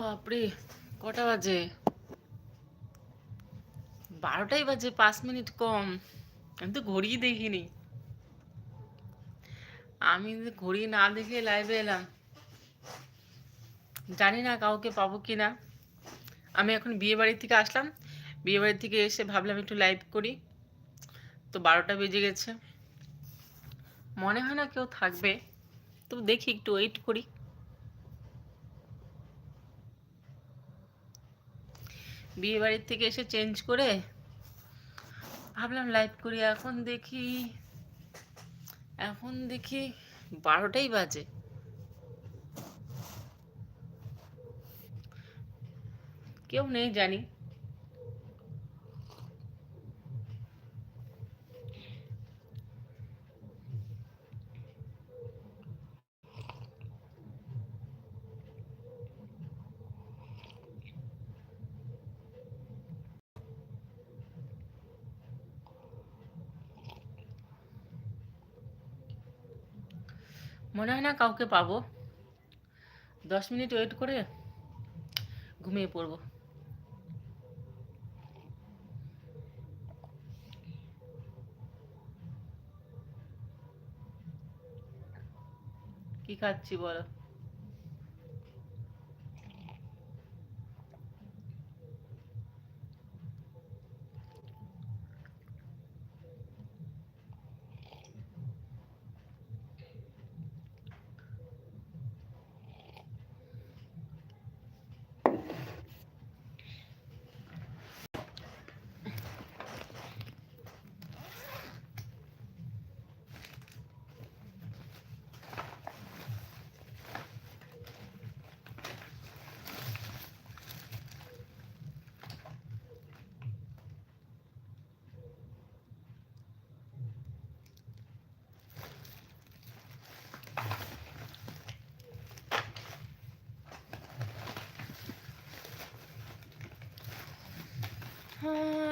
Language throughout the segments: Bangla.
বাপরে, কটা বাজে? বারোটাই বাজে, পাঁচ মিনিট কম। আমি তো ঘড়িই দেখিনি। আমি ঘড়ি না দেখে লাইভে এলাম। জানি না কাউকে পাবো কি না আমি এখন বিয়ে বাড়ি থেকে আসলাম। বিয়ে বাড়ি থেকে এসে ভাবলাম একটু লাইভ করি। তো বারোটা বেজে গেছে। মনে হয় না কেউ থাকবে। তো দেখি, একটু ওয়েট করি। বিয়ে বাড়ির থেকে এসে চেঞ্জ করে ভাবলাম লাইভ করি, এখন দেখি এখন দেখি বারোটাই বাজে। কেউ নেই জানি। মনে হয় না কাউকে পাবো। দশ মিনিট ওয়েট করে ঘুমিয়ে পড়ব। কি খাচ্ছি বলো?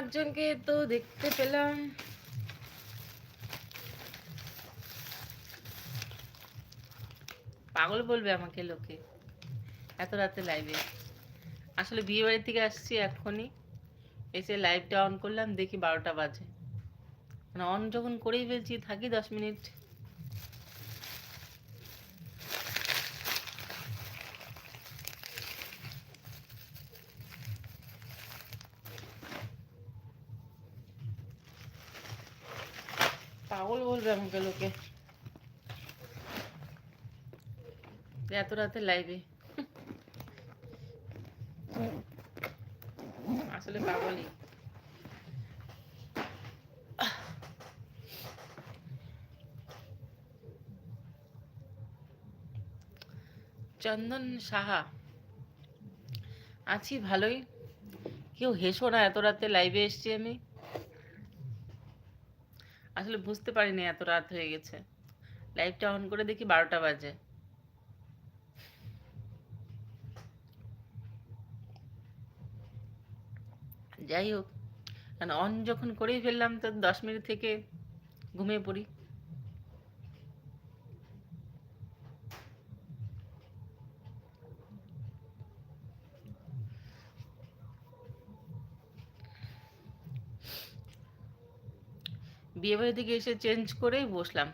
একজনকে তো দেখতে পেলাম। পাগল বলবে আমাকে লোকে, এত রাতে লাইভে আসলে বিয়ে বাড়ি থেকে আসছি এখনই এসে লাইভটা অন করলাম, দেখি বারোটা বাজে। মানে অন যখন করেই ফেলছি, থাকি দশ মিনিট। পাগল বলবে আমাকে লোকে। এত রাতে লাইভে আসলে পাগলই। চন্দন সাহা, আছি ভালোই। কেউ হেসো না, এত রাতে লাইভে এসছি আমি। আসলে বুঝতে পারিনি এত রাত হয়ে গেছে। লাইটটা অন করে দেখি বারোটা বাজে। যাই হোক কারণ অন যখন করেই ফেললাম, তো দশ মিনিট থেকে ঘুমিয়ে পড়ি। বিয়ে বাড়ি থেকে এসে চেঞ্জ করেই বসলাম।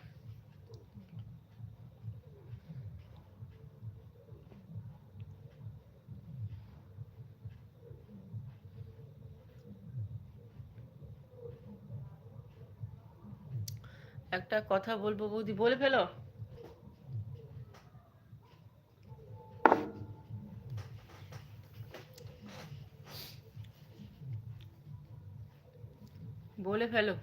একটা কথা বলব বৌদি, বলে ফেলো। বলে ফেলো।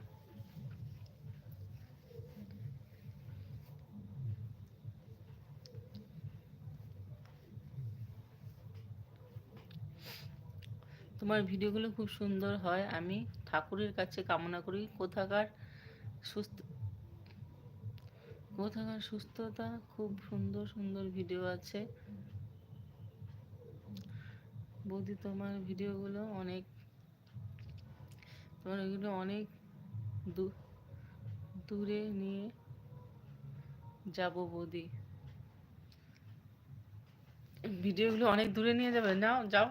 তোমার ভিডিওগুলো খুব সুন্দর হয়। আমি ঠাকুরের কাছে কামনা করি। কোথাকার সুস্থ কোথাকার সুস্থতা? খুব সুন্দর সুন্দর ভিডিও আছে। বৌদি, তোমার ভিডিওগুলো অনেক তোমার ওইগুলো অনেক দূরে নিয়ে যাব বৌদি। ভিডিওগুলো অনেক দূরে নিয়ে যাবে। নাও, যাও।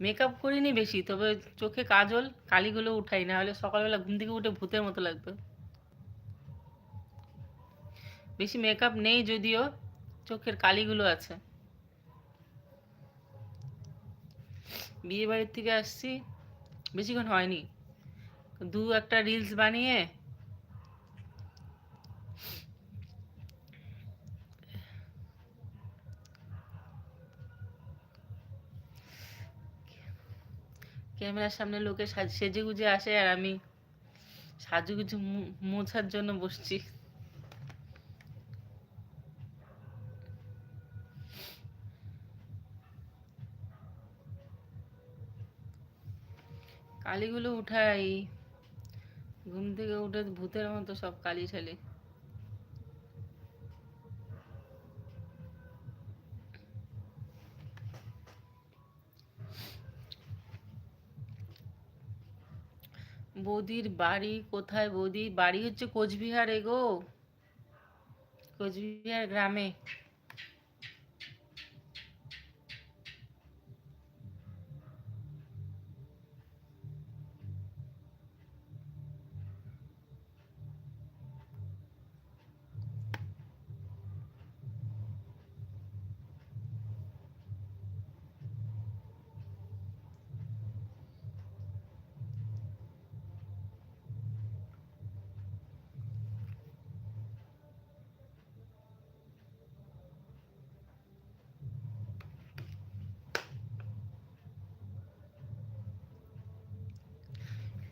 মেকআপ করিনি বেশি, তবে চোখে কাজল, কালিগুলো উঠাই না হলে সকালবেলা ঘুম থেকে উঠে ভূতের মতো লাগবে। বেশি মেকআপ নেই যদিও, চোখের কালিগুলো আছে। বিয়ে বাড়ির থেকে আসছি, বেশিক্ষণ হয়নি। দু একটা রিলস বানিয়ে ক্যামেরার সামনে লোকে সেজে গুজে আসে আর আমি সাজুগুজু মোছার জন্য বসছি। কালিগুলো উঠাই। ঘুম থেকে উঠে ভূতের মতো সব কালি ঠালি বৌদির বাড়ি কোথায় বৌদির বাড়ি হচ্ছে কোচবিহারে গো। কোচবিহার গ্রামে।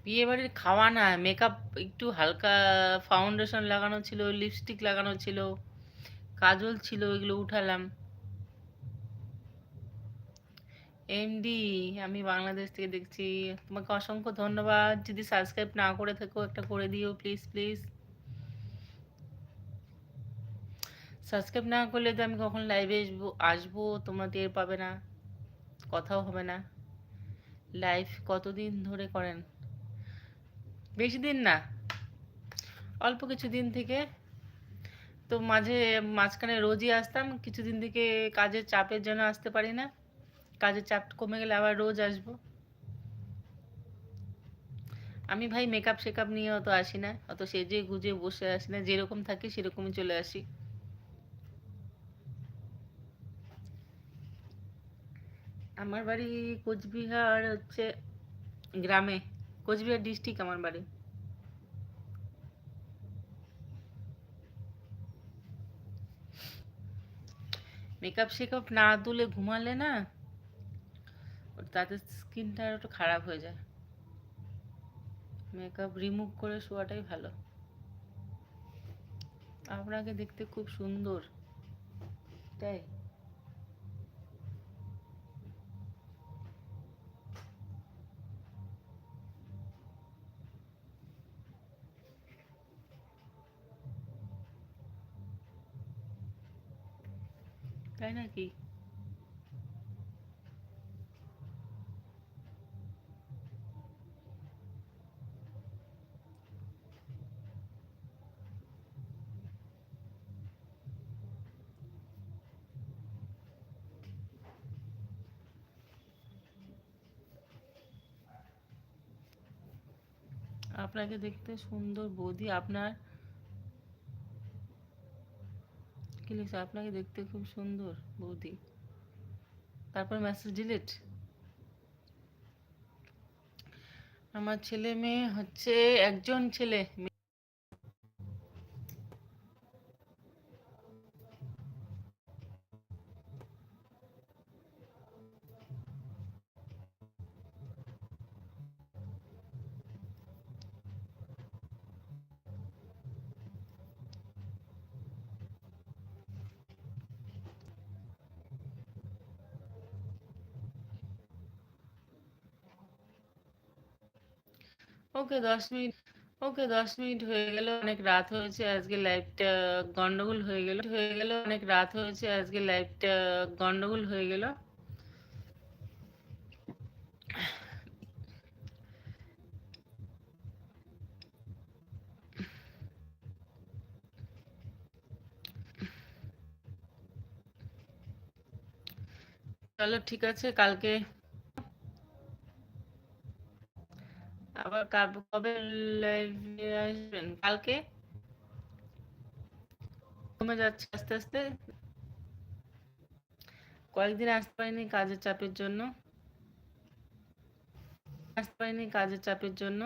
বিয়ে বাড়ির খাওয়া না মেকআপ একটু হালকা ফাউন্ডেশন লাগানো ছিল লিপস্টিক লাগানো ছিল, কাজল ছিল এগুলো উঠালাম। এমডি আমি বাংলাদেশ থেকে দেখছি। তোমাকে অসংখ্য ধন্যবাদ। যদি সাবস্ক্রাইব না করে থাকো, একটা করে দিও প্লিজ প্লিজ সাবস্ক্রাইব না করলে তো আমি কখন লাইভে আসব আসব, তোমরা টের পাবে না, কথাও হবে না। লাইভ কতদিন ধরে করেন? বেশি দিন না। অল্প কিছু দিন থেকে। তো মাঝে মাঝখানে রোজই আসতাম, কিছুদিন থেকে কাজের চাপের জন্য আসতে পারি না। কাজের চাপ কমে গেলে আবার রোজ আসব। আমি ভাই মেকআপ শেকআপ নিয়ে অত আসি না, অত সেজে গুজে বসে আসি না, যেরকম থাকি সেরকমই চলে আসি। আমার বাড়ি কোচবিহার হচ্ছে গ্রামে। কোচবিহার ডিস্ট্রিক্ট আমার বাড়ি। মেকআপ শেকআপ না তুলে ঘুমালে না তাতে স্কিনটা একটু খারাপ হয়ে যায়। মেকআপ রিমুভ করে শোয়াটাই ভালো। আপনাকে দেখতে খুব সুন্দর। তাই? তাই নাকি? আপনাকে দেখতে সুন্দর বৌদি আপনার কি লিখছে আপনাকে দেখতে খুব সুন্দর, বৌদি। তারপর মেসেজ ডিলিট আমার ছেলে মেয়ে হচ্ছে একজন ছেলে। ওকে দশ মিনিট, ওকে দশ মিনিট হয়ে গেল, অনেক রাত হয়েছে, আজকে লাইভটা গন্ডগোল হয়ে গেল হয়ে গেল, অনেক রাত হয়েছে, আজকে লাইভটা গন্ডগোল হয়ে গেল। চলো ঠিক আছে, কালকে আবার কবে আসবেন? কালকে? কমে যাচ্ছে আস্তে আস্তে? কয়েকদিন আসতে পারিনি কাজের চাপের জন্য। আসতে পারিনি কাজের চাপের জন্য।